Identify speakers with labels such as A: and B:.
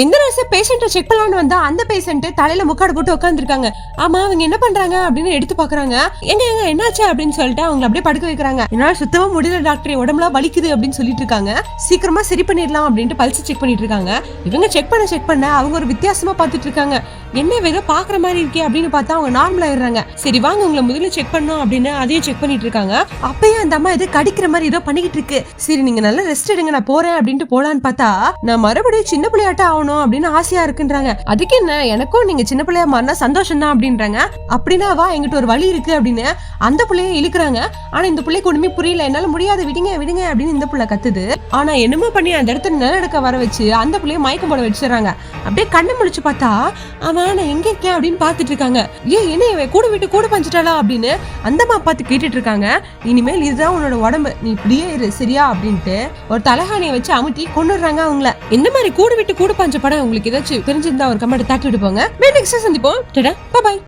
A: எந்த நர்ஸ் பேஷண்ட்டை செக் பண்ணலாம்னு வந்தா அந்த பேஷண்ட் தலையில முக்காடு போட்டு உட்காந்துருக்காங்க ஆமா அவங்க என்ன பண்றாங்க அப்படின்னு எடுத்து பாக்குறாங்க. எங்க எங்க என்னாச்சு அப்படின்னு சொல்லிட்டு அவங்க அப்படியே படுக்க வைக்கிறாங்க. என்னால சுத்தமா முடியல டாக்டர் உடம்புலாம் வலிக்குது அப்படின்னு சொல்லிட்டு இருக்காங்க சீக்கிரமா சரி பண்ணிடலாம் அப்படின்ட்டு பல்ஸ் செக் பண்ணிட்டு இருக்காங்க இவங்க செக் பண்ண செக் பண்ண அவங்க ஒரு வித்தியாசமா பார்த்துட்டு இருக்காங்க என்ன ஏதோ பாக்குற மாதிரி இருக்கே அப்படின்னு பார்த்தா அவங்க நார்மல் ஆயிடுறாங்க. சரி வாங்க உங்களை முதல்ல செக் பண்ணோம் அப்படின்னு அதையும் செக் பண்ணிட்டு இருக்காங்க அப்பயே அந்த அம்மா ஏதோ கடிக்கிற மாதிரி ஏதோ பண்ணிக்கிட்டு இருக்கு சரி நீங்க நல்லா ரெஸ்ட் எடுங்க நான் போறேன் அப்படின்ட்டு போலான்னு பார்த்தா நான் மறுபடியும் சின்ன பிள்ளையாட்ட ஆகணும் அப்படின்னு ஆசையா இருக்குன்றாங்க. அதுக்கு என்ன எனக்கும் நீங்க சின்ன பிள்ளையா மாறினா சந்தோஷம் தான் அப்படின்றாங்க. அப்படின்னா வா எங்கிட்ட ஒரு வழி இருக்கு அப்படின்னு அந்த பிள்ளைய இழுக்கிறாங்க. ஆனா இந்த பிள்ளைக்கு ஒண்ணுமே புரியல. என்னால முடியாது. விடுங்க விடுங்க அப்படின்னு இந்த பிள்ளை கத்துது. ஆனா என்னமோ பண்ணி அந்த இடத்துல நிலநடுக்க வர வச்சு அந்த பிள்ளைய மயக்கம் போட வச்சிடறாங்க. அப்படியே கண்ணை முடிச்சு பார்த்தா அவன் நான் எங்க இருக்கேன்? அப்படின்னு பார்த்துட்டு இருக்காங்க. ஏன் என்ன இவன் கூட விட்டு கூட பஞ்சிட்டாளா? அப்படின்னு அந்தம்மா பார்த்து கேட்டுட்டு இருக்காங்க. இனிமேல் இதுதான் உன்னோட உடம்பு. நீ இப்படியே இரு சரியா? அப்படின்ட்டு ஒரு தலகாணியை வச்சு அமுத்தி கொண்டுடுறாங்க அவங்கள. இந்த மாதிரி கூடு விட்டு கூட பஞ்ச படம் உங்களுக்கு ஏதாச்சும் தெரிஞ்சிருந்தா ஒரு கமெண்ட் தட்டி விட்டு போங்க நெக்ஸ்ட் சந்திப்போம். பாய்